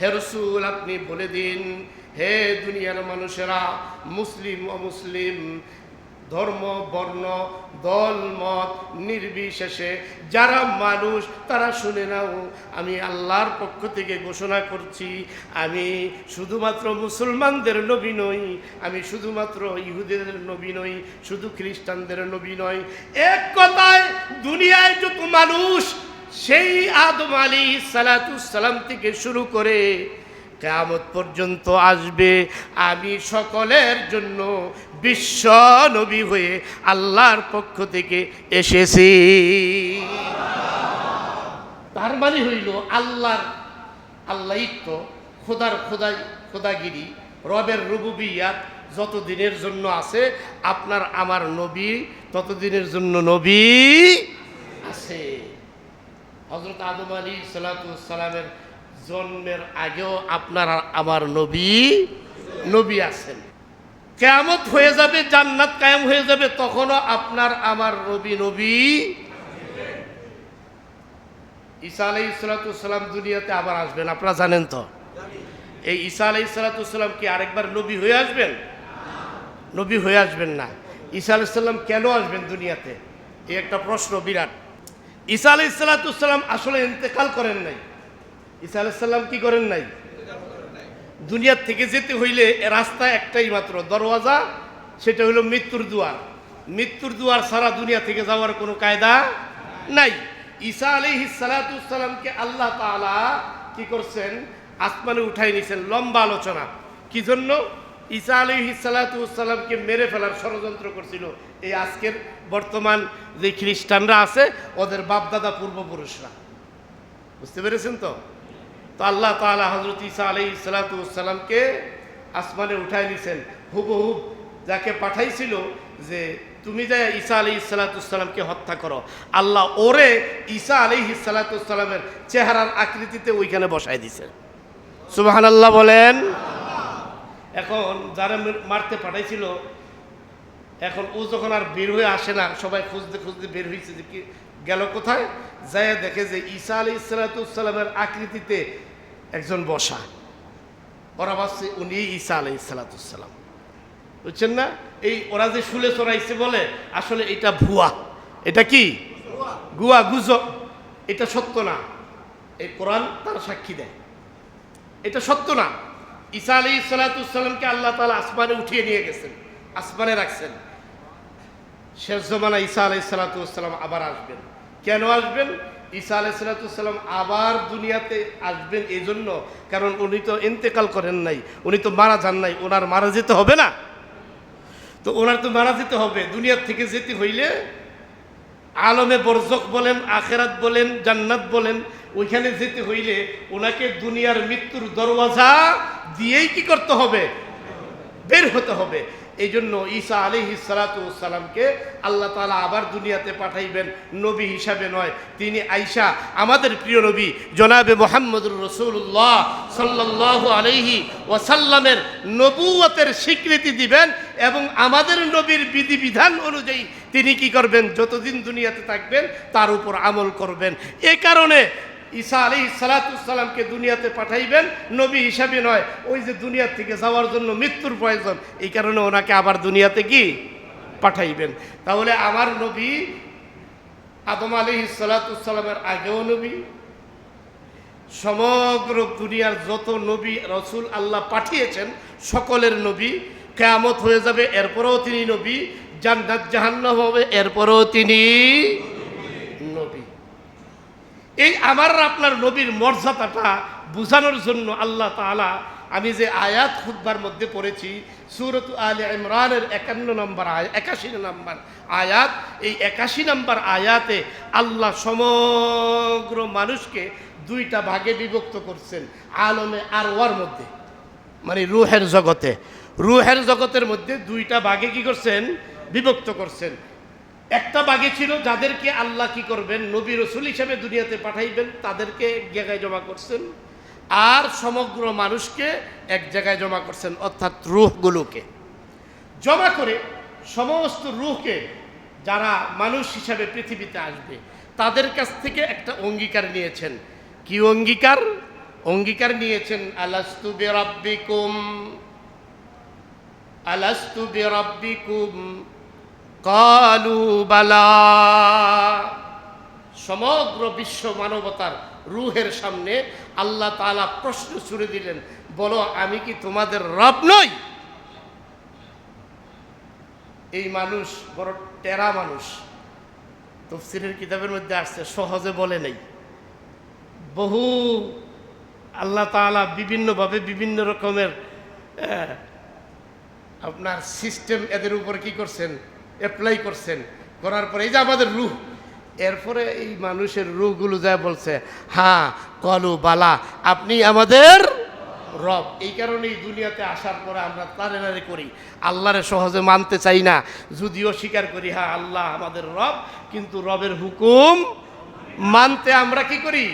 হে রসুল, আপনি বলে দিন, হে দুনিয়ার মানুষেরা, মুসলিম, অমুসলিম, ধর্ম, বর্ণ, দল, মত, নির্বিশেষে যারা মানুষ, তারা শুনে নাও, আমি আল্লাহর পক্ষ থেকে ঘোষণা করছি, আমি শুধুমাত্র মুসলমানদের নবী নই, আমি শুধুমাত্র ইহুদিদের নবী নই, শুধু খ্রিস্টানদের নবী নই, এক কথায় দুনিয়ায় যত মানুষ সেই আদম আলী সালাতুসালাম থেকে শুরু করে কেয়ামত পর্যন্ত আসবে। আমি সকলের জন্য বিশ্ব নবী হয়ে আল্লাহর পক্ষ থেকে এসেছি। তার মানে হইল আল্লাহর আল্লাহিত্ব খোদার খোদাই, খোদাগিরি, রবের রুবুবিয়াত যত দিনের জন্য আছে, আপনার আমার নবী ততদিনের জন্য নবী আছে। হজরত আদম আলী সালাতামের জন্মের আগেও আপনার আমার নবী নবী আছেন। কেয়ামত হয়ে যাবে, জান্নাত কায়েম হয়ে যাবে, তখনও আপনার আমার নবী নবী ঈসা আলাই সালাতাম দুনিয়াতে আবার আসবেন, আপনারা জানেন তো। এই ঈসা আলাই সালাতাম কি আরেকবার নবী হয়ে আসবেন? নবী হয়ে আসবেন না। ঈসা আলাইসাল্লাম কেন আসবেন দুনিয়াতে? এই একটা প্রশ্ন বিরাট। ঈসা আলাই সালাতাম আসলে ইন্তেকাল করেন নাই। ঈসা আলাইসাল্লাম কি করেন নাই? দুনিয়ার থেকে যেতে হইলে রাস্তা একটাই মাত্র, দরওয়াজা, সেটা হলো মৃত্যুর দুয়ার। মৃত্যুর দুয়ার সারা দুনিয়া থেকে যাওয়ার কোনো কায়দা নাই। ঈসা আলী সালাতামকে আল্লাহ তাআলা কি করছেন? আসমানে উঠাই নিছেন, লম্বা আলোচনা। কি জন্য? ঈসা আলী সালাতামকে মেরে ফেলার ষড়যন্ত্র করছিল। এই আজকের বর্তমান যে খ্রিস্টানরা আছে, ওদের বাপদাদা পূর্বপুরুষরা। বুঝতে পেরেছেন তো? তো আল্লাহ তাআলা হজরত ঈসা আলী সালাতামকে আসমানে উঠাই নিছেন। হুবহুব যাকে পাঠাইছিল যে, তুমি যা ঈসা আলী সালাতামকে হত্যা করো, আল্লাহ ওরে ঈসা আলী সালাতামের চেহারার আকৃতিতে ওইখানে বসাই দিছে। সুবাহান আল্লাহ বলেন। এখন যারা মারতে পাঠাইছিল, এখন ও যখন আর বের হয়ে আসে না, সবাই খুঁজতে খুঁজতে বের হয়েছে যে গেল কোথায়? যায় দেখে যে ঈসা আলী সালাতামের আকৃতিতে একজন বসা। ওরা ভাবছে, উনি ঈসা আলাই সালাতাম বুঝছেন না? এই ওরা যে শুলে চড়াইছে বলে, আসলে এটা ভুয়া। এটা কি? গুয়া গুজব। এটা সত্য না। এই কোরআন তার সাক্ষী দেয়। এটা সত্য না। ঈসা আলী সালাতামকে আল্লাহ তালা আসমানে উঠিয়ে নিয়ে গেছেন, আসমানে রাখছেন। শেষ জমানা ঈসা আলাই সালাতাম আবার আসবেন। কেন আসবেন? ঈসা আলাই সালাতাম আবার দুনিয়াতে আসবেন এই জন্য কারণ উনি তো ইন্তেকাল করেন নাই, উনি তো মারা যান নাই, ওনার মারা যেতে হবে না। তো ওনার তো মারা যেতে হবে, দুনিয়ার থেকে যেতে হইলে আলমে বরজক বলেন, আখেরাত বলেন, জান্নাত বলেন, ওইখানে যেতে হইলে ওনাকে দুনিয়ার মৃত্যুর দরওয়াজা দিয়েই কি করতে হবে? বের হতে হবে। এই জন্য ঈসা আলী সালাতামকে আল্লাহ তালা আবার দুনিয়াতে পাঠাইবেন নবী হিসাবে নয়। তিনি আইসা আমাদের প্রিয় নবী, জনাবে মোহাম্মদুর রসুল্লাহ সাল্লাহ আলহি ওয়াসাল্লামের নবুয়তের স্বীকৃতি দিবেন এবং আমাদের নবীর বিধিবিধান অনুযায়ী তিনি কি করবেন? যতদিন দুনিয়াতে থাকবেন, তার উপর আমল করবেন। এ কারণে ঈসা আলী সালাতামকে দুনিয়াতে পাঠাইবেন, নবী হিসাবে নয়, ওই যে দুনিয়ার থেকে যাওয়ার জন্য মৃত্যুর প্রয়োজন। এই কারণে ওনাকে আবার দুনিয়াতে কি? পাঠাইবেন। তাহলে আমার নবী আদম আলী সালাতামের আগেও নবী। সমগ্র দুনিয়ার যত নবী রসুল আল্লাহ পাঠিয়েছেন, সকলের নবী। কেয়ামত হয়ে যাবে, এরপরেও তিনি নবী। জান্নাত জাহান্ন হবে, এরপরেও তিনি এই আমার আপনার নবীর মর্যাদাটা বোঝানোর জন্য আল্লাহ তাআলা, আমি যে আয়াত খুদ্বার মধ্যে পড়েছি, সুরত আলে ইমরানের একান্ন নম্বর আয়াত একাশি নম্বর আয়াত, এই একাশি নম্বর আয়াতে আল্লাহ সমগ্র মানুষকে দুইটা ভাগে বিভক্ত করছেন, আলমে আর ওয়ার মধ্যে। মানে রুহের জগতে। রুহের জগতের মধ্যে দুইটা ভাগে কি করছেন? বিভক্ত করছেন। একটা বাগে ছিল, যাদেরকে আল্লাহ কি করবেন? নবী রসুল হিসাবে দুনিয়াতে পাঠাইবেন, তাদেরকে এক জায়গায় জমা করছেন। আর সমগ্র মানুষকে এক জায়গায় জমা করছেন, অর্থাৎ রুহগুলোকে। জমা করে সমস্ত রুহকে যারা মানুষ হিসাবে পৃথিবীতে আসবে, তাদের কাছ থেকে একটা অঙ্গীকার নিয়েছেন। কি অঙ্গীকার? অঙ্গীকার নিয়েছেন, আলাস্তু বেরাব্বিকুম আলাস্তু বেরাব্বিকুম। কালু বালা। সমগ্র বিশ্ব মানবতার রুহের সামনে আল্লাহ তাআলা প্রশ্ন ছুড়ে দিলেন, বলো, আমি কি তোমাদের রব নই? এই মানুষ বড় টেরা মানুষ। তফসিরের কিতাবের মধ্যে আসছে, সহজে বলে নেই। বহু আল্লাহ তাআলা বিভিন্নভাবে বিভিন্ন রকমের আপনার সিস্টেম এদের উপর কি করছেন? অ্যাপ্লাই করছেন। করার পরে এই যে আমাদের রুহ, এরপরে এই মানুষের রুহগুলো যা বলছে হ্যাঁ কলু, বালা, আপনি আমাদের রব। এই কারণেই দুনিয়াতে আসার পরে আমরা তারে নারে করি। আল্লাহরে সহজে মানতে চাই না। যদিও স্বীকার করি হ্যাঁ আল্লাহ আমাদের রব, কিন্তু রবের হুকুম মানতে আমরা কি করি?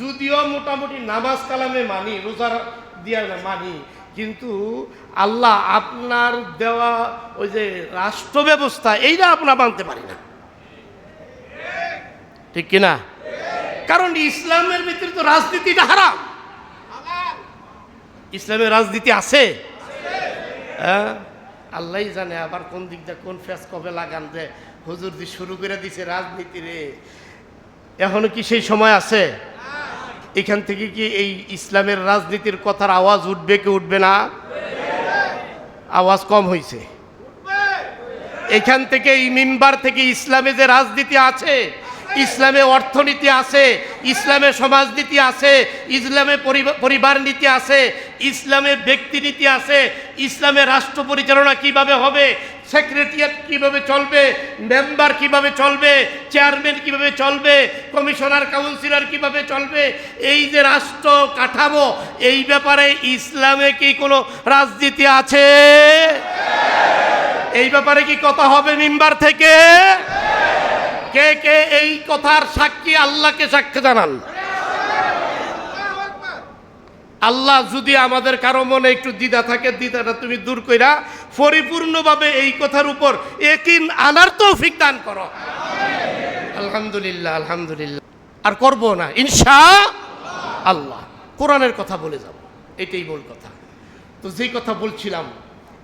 যদিও মোটামুটি নামাজ কালামে মানি রোজার দিয়া মানি, কিন্তু আল্লাহ আপনার দেওয়া ওই যে রাষ্ট্র ব্যবস্থা এইটা আমরা মানতে পারি না। ঠিক কিনা কারণ ইসলামের ভিতরে তো রাজনীতিটা হারাম। ইসলামের রাজনীতি আছে? হ্যাঁ? আল্লাহ জানে আবার কোন দিক দিয়ে কোন ফেস কবে লাগান যে হুজুর দি শুরু করে দিছে রাজনীতি রে। এখনও কি সেই সময় আছে? এখান থেকে কি এই ইসলামের রাজনীতির কথার আওয়াজ উঠবে কি উঠবে না? আওয়াজ কম হয়েছে এখান থেকে এই মিম্বার থেকে ইসলামে যে রাজনীতি আছে, ইসলামে অর্থনীতি আছে, ইসলামে সমাজনীতি আছে, ইসলামে পরিবার নীতি আছে, ইসলামে ব্যক্তি নীতি আছে, ইসলামে রাষ্ট্র পরিচালনা কীভাবে হবে সেক্রেটারিয়েট কীভাবে চলবে, মেম্বার কীভাবে চলবে, চেয়ারম্যান কীভাবে চলবে, কমিশনার, কাউন্সিলর কীভাবে চলবে, এই যে রাষ্ট্র কাঠামো, এই ব্যাপারে ইসলামে কি কোনো রাজনীতি আছে? এই ব্যাপারে কি কথা হবে মেম্বার থেকে? কে কে এই কথার সাক্ষী আল্লাহকে সাক্ষী জানান? আল্লাহ যদি আমাদের কারও মনে একটু দ্বিধা থাকে, দ্বিধাটা তুমি দূর কইরা পরিপূর্ণভাবে এই কথার উপর একিন আনার তৌফিক দান করো। আলহামদুলিল্লাহ আলহামদুলিল্লাহ। আর করব না ইনশা আল্লাহ কোরআনের কথা বলে যাব, এটাই মূল কথা। তো যেই কথা বলছিলাম,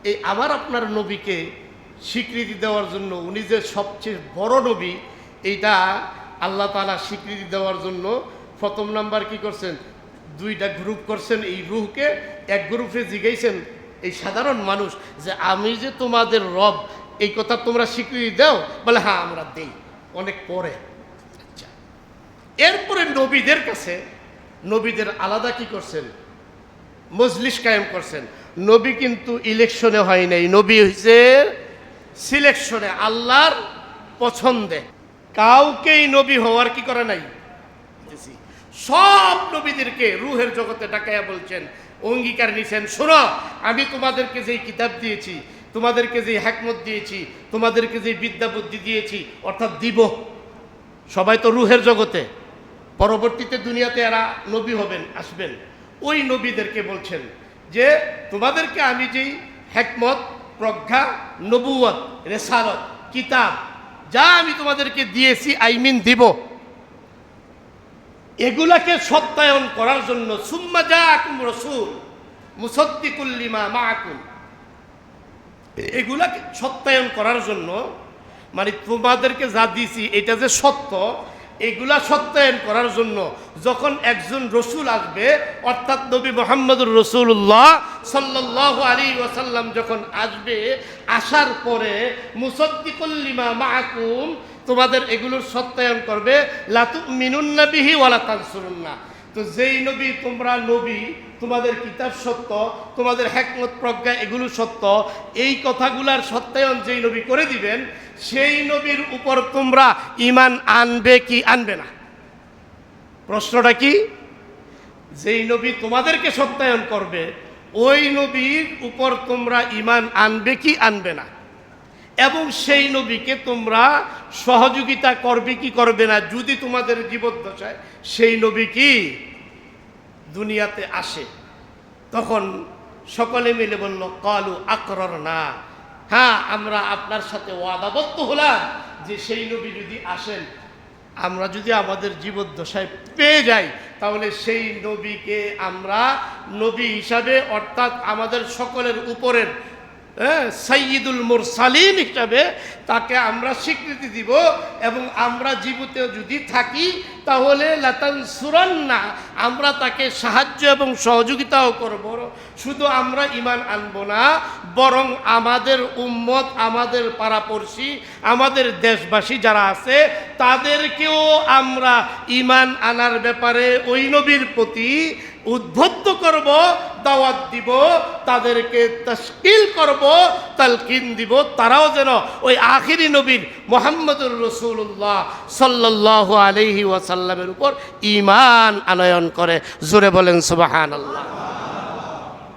এই আমার আপনার নবীকে স্বীকৃতি দেওয়ার জন্য, উনি যে সবচেয়ে বড় নবী, এইটা আল্লাহ তালা স্বীকৃতি দেওয়ার জন্য প্রথম নাম্বার কি করছেন? দুইটা গ্রুপ করছেন, এই রুহকে এক গ্রুপে জিগাইছেন। এই সাধারণ মানুষ যে, আমি যে তোমাদের রব, এই কথা তোমরা স্বীকৃতি দাও? বলে হ্যাঁ আমরা দেই। অনেক পরে। আচ্ছা। এরপরে নবীদের কাছে, নবীদের আলাদা কি করছেন? মজলিস কায়েম করছেন। নবী কিন্তু ইলেকশনে হয় নাই। নবী হয়েছে সিলেকশনে আল্লাহর পছন্দে। কাউকেই নবী হওয়ার কি করে নাই। সব নবীদেরকে রুহের জগতে ডাকাইয়া বলছেন, অঙ্গীকার নিছেন। শোনো, আমি তোমাদেরকে যেই কিতাব দিয়েছি, তোমাদেরকে যেই হ্যাকমত দিয়েছি, তোমাদেরকে যেই বিদ্যা বুদ্ধি দিয়েছি, অর্থাৎ দিব। সবাই তো রুহের জগতে। পরবর্তীতে দুনিয়াতে এরা নবী হবেন, আসবেন। ওই নবীদেরকে বলছেন যে, তোমাদেরকে আমি যেই হ্যাকমত প্রজ্ঞা নবুয়ত রেসালত, কিতাব, যা আমি তোমাদেরকে দিয়েছি, আই মিন দিব। এগুলাকে সত্যায়ন করার জন্য, সুম্মা রসুল মুসদ্দিকুল্লিমা মা এগুলাকে সত্যায়ন করার জন্য মানে তোমাদেরকে যা দিয়েছি এটা যে সত্য, এগুলা সত্যায়ন করার জন্য যখন একজন রসুল আসবে, অর্থাৎ নবী মোহাম্মদুর রসুল্লাহ সাল্লাহ আলী ওয়াসাল্লাম যখন আসবে, আসার পরে মুসদ্দিকুল্লিমা মাহকুম তোমাদের এগুলোর সত্যায়ন করবে। লাতু মিনুন্না বিহি ওয়ালা তানসুরুন্না। তো যেই নবী, তোমরা নবী, তোমাদের কিতাব সত্য, তোমাদের হ্যাকমত প্রজ্ঞা এগুলো সত্য, এই কথাগুলার সত্যায়ন যেই নবী করে দিবেন, সেই নবীর উপর তোমরা ইমান আনবে কি আনবে না? প্রশ্নটা কি? যেই নবী তোমাদেরকে সত্যায়ন করবে, ওই নবীর উপর তোমরা ইমান আনবে কি আনবে না? এবং সেই নবীকে তোমরা সহযোগিতা করবে কি করবে না, যদি তোমাদের জীবদ্দশায় সেই নবী কি দুনিয়াতে আসে? তখন সকলে মিলে বলল, কালু আকরর না হ্যাঁ আমরা আপনার সাথে ওয়াদাবদ্ধ হলাম যে সেই নবী যদি আসেন, আমরা যদি আমাদের জীবদ্দশায় পেয়ে যাই, তাহলে সেই নবীকে আমরা নবী হিসাবে, অর্থাৎ আমাদের সকলের উপরের সাইয়দুল মুরসালিন হিসাবে তাকে আমরা স্বীকৃতি দিব এবং আমরা জীবিত যদি থাকি, তাহলে লাতান সুরান্না আমরা তাকে সাহায্য এবং সহযোগিতাও করব। শুধু আমরা ইমান আনব না, বরং আমাদের উম্মত, আমাদের পাড়াপড়শি, আমাদের দেশবাসী যারা আছে, তাদেরকেও আমরা ইমান আনার ব্যাপারে ওই নবীর প্রতি উদ্বুদ্ধ করব, দাওয়াত দিব, তাদেরকে তশকিল করব, তালকিন দিব, তারাও যেন ওই আখিরি নবীর মোহাম্মদুর রসুল্লাহ সাল্লাহ আলহি ওয়াসাল্লামের উপর ইমান আনয়ন করে। জোরে বলেন সুবাহান আল্লাহ